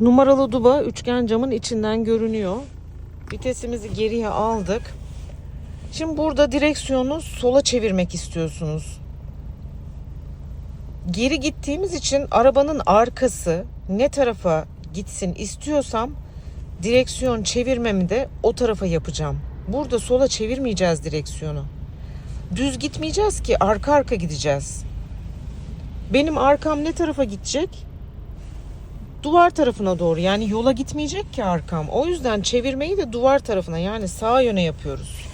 Numaralı duba üçgen camın içinden görünüyor. Vitesimizi geriye aldık. Şimdi burada direksiyonu sola çevirmek istiyorsunuz. Geri gittiğimiz için arabanın arkası ne tarafa gitsin istiyorsam direksiyon çevirmemi de o tarafa yapacağım. Burada sola çevirmeyeceğiz direksiyonu. Düz gitmeyeceğiz ki arka arka gideceğiz. Benim arkam ne tarafa gidecek? Duvar tarafına doğru. Yani yola gitmeyecek ki arkam. O yüzden çevirmeyi de duvar tarafına yani sağa yöne yapıyoruz.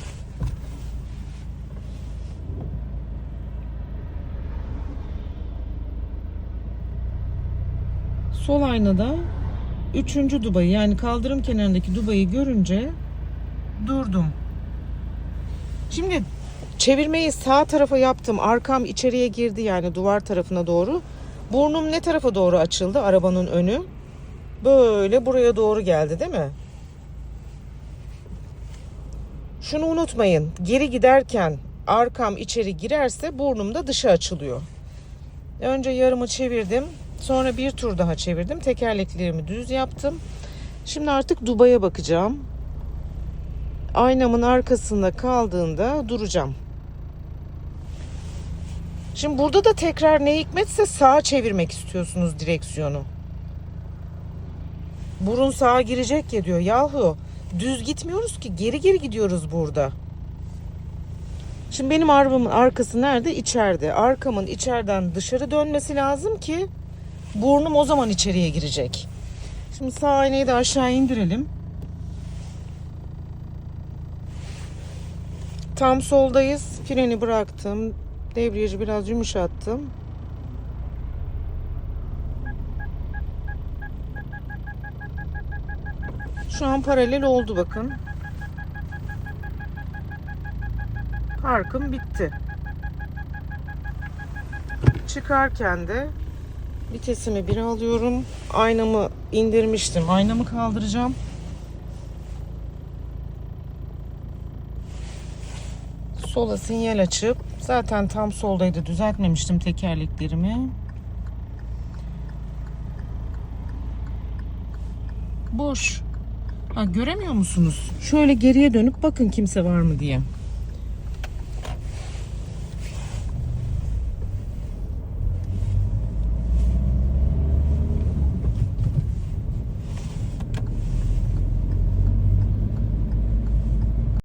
Sol aynada üçüncü dubayı yani kaldırım kenarındaki dubayı görünce durdum. Şimdi çevirmeyi sağ tarafa yaptım. Arkam içeriye girdi yani duvar tarafına doğru. Burnum ne tarafa doğru açıldı? Arabanın önü. Böyle buraya doğru geldi değil mi? Şunu unutmayın. Geri giderken arkam içeri girerse burnum da dışa açılıyor. Önce yarımı çevirdim. Sonra bir tur daha çevirdim. Tekerleklerimi düz yaptım. Şimdi artık dubaya bakacağım. Aynamın arkasında kaldığında duracağım. Şimdi burada da tekrar ne hikmetse sağa çevirmek istiyorsunuz direksiyonu. Burun sağa girecek ya diyor. Yahu düz gitmiyoruz ki geri geri gidiyoruz burada. Şimdi benim arabamın arkası nerede? İçeride. Arkamın içeriden dışarı dönmesi lazım ki burnum o zaman içeriye girecek. Şimdi sağ aynayı da aşağı indirelim. Tam soldayız. Freni bıraktım. Debriyajı biraz yumuşattım. Şu an paralel oldu bakın. Parkım bitti. Çıkarken de vitesimi bir alıyorum. Aynamı indirmiştim. Aynamı kaldıracağım. Sola sinyal açıp zaten tam soldaydı düzeltmemiştim tekerleklerimi. Boş. Ha, göremiyor musunuz? Şöyle geriye dönüp bakın kimse var mı diye.